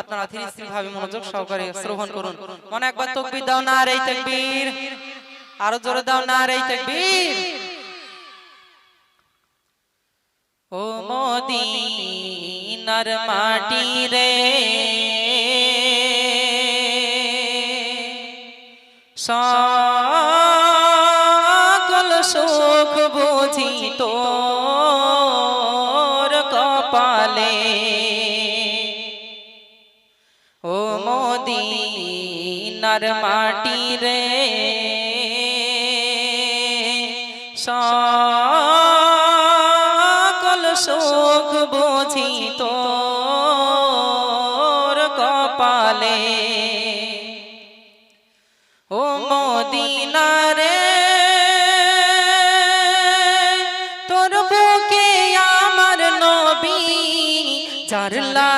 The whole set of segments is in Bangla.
আপনারা ধীরে স্থির ভাবে মনোযোগ সহকারে শ্রবণ করুন। মনে একবার তকবির দাও না রে তকবীর আরও জোরে দাও না রে তকবীর। ও মদিনার মাটি রে। সকল সুখ বুঝি তোর কপালে। মদিনার মাটি রে। সকল সুখ বুঝি তোর কপালে। ও মদিনারে তোর বুকে আমার নবী লাগি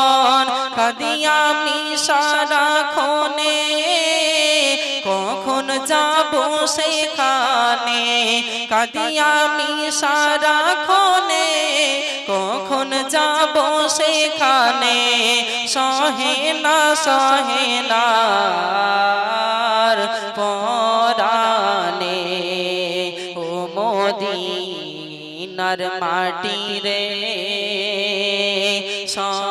আমি সারাক্ষণে কখন যাব সেখানে? কাদিয়া আমি সারাক্ষণে কখন যাব সেখানে? সহে না সহে না পরানে ও মদিনার মাটি রে সকল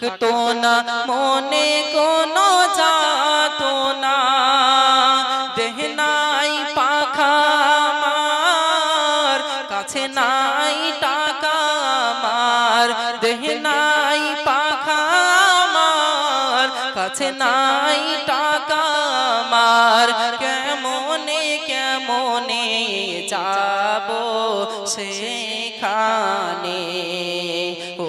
থাকতো না, মনে কোনো যাত না। দেহ নাই পাখা আমার, কাছে নাই টাকা আমার। দেহ নাই পাখা আমার, কাছে নাই টাকা আমার। কেমনে কেমনে যাব সেখানে? ও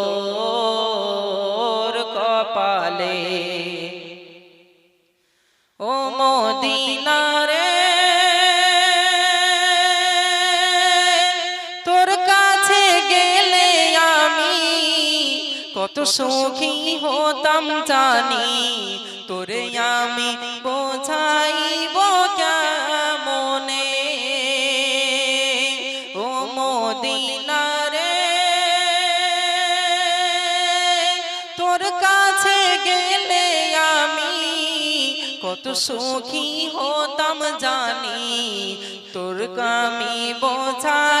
কত সুখী হতাম জানি, তোরে আমি বোঝাইব কেমনে? ও মদিনারে, তোর কাছে গেলে আমি কত সুখী হতাম জানি তোর কামি বোঝাইব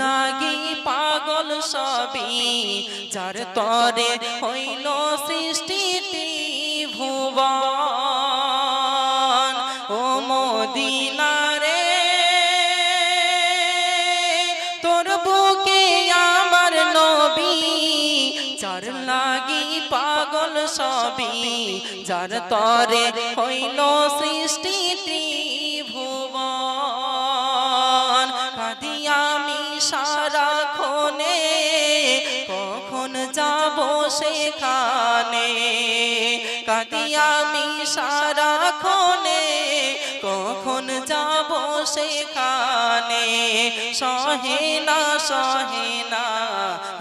লাগি পাগল সবি যার তরে হইল সৃষ্টি ভুবন। ও মদিনারে, তোর বুকে আমার নবী, যার লাগি পাগল সবি যার তরে হইল সৃষ্টি সারাক্ষণে কখন যাব সেখানে? কাঁদি আমি সারাক্ষণে কখন যাব সেখানে? সহে না সহে না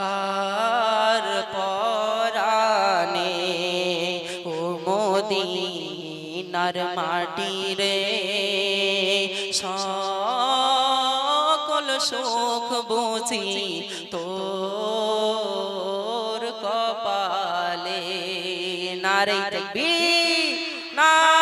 আর পরানে ও মোদিনার মাটি রে সকল সুখ বুঝি তোর কপালে। নারে তকবীর নারে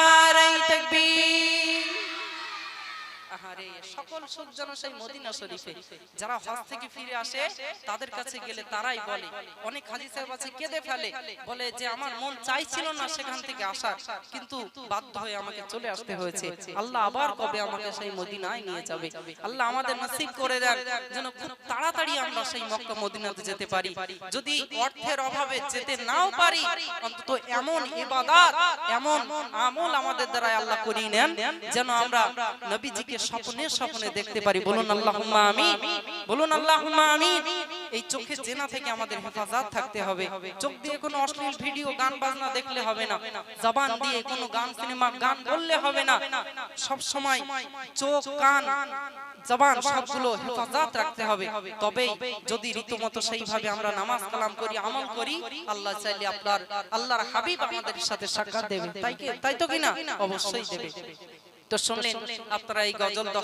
সকল সুখ যেন সেই মদিনা শরীফে। যারা হজ থেকে ফিরে আসে তাদের কাছে গেলে তারাই বলে। অনেক হাজি সাহেব আছে কেঁদে ফেলে বলে যে আমার মন চাইছিল না সেখান থেকে আসার কিন্তু বাধ্য হয়ে আমাকে চলে আসতে হয়েছে। আল্লাহ আবার কবে আমাকে সেই মদিনায় নিয়ে যাবে? আল্লাহ আমাদের নসিব করে দেন যেন খুব তাড়াতাড়ি আমরা সেই মক্কা মদিনাতে যেতে পারি। যদি অর্থের অভাবে যেতে নাও পারি অন্তত এমন ইবাদত এমন আমল আমাদের দ্বারা আল্লাহ করিয়ে নেন যেন আমরা নবীজিকে স্বপ্নে স্বপ্নে দেখতে পারি। বলুন আল্লাহুম্মা আমিন। বলুন আল্লাহুম্মা আমিন। এই চোখে জেনা থেকে আমাদের হেফাজত থাকতে হবে। চোখ দিয়ে কোনো অশ্লীল ভিডিও গান বাজনা দেখলে হবে না। জবান দিয়ে কোনো গান সিনেমা গান বললে হবে না। সব সময় চোখ কান জবান সবগুলো হেফাজত রাখতে হবে। তবেই যদি রীতিমতো সেইভাবে আমরা নামাজ কালাম করি আমল করি আল্লাহ চাইলে আপনার আল্লাহর হাবিব আমাদের সাথে সাক্ষাৎ দেবে তাই তাই তো কিনা অবশ্যই দেবে তো শুনলেন আপনারা এই গজল দশ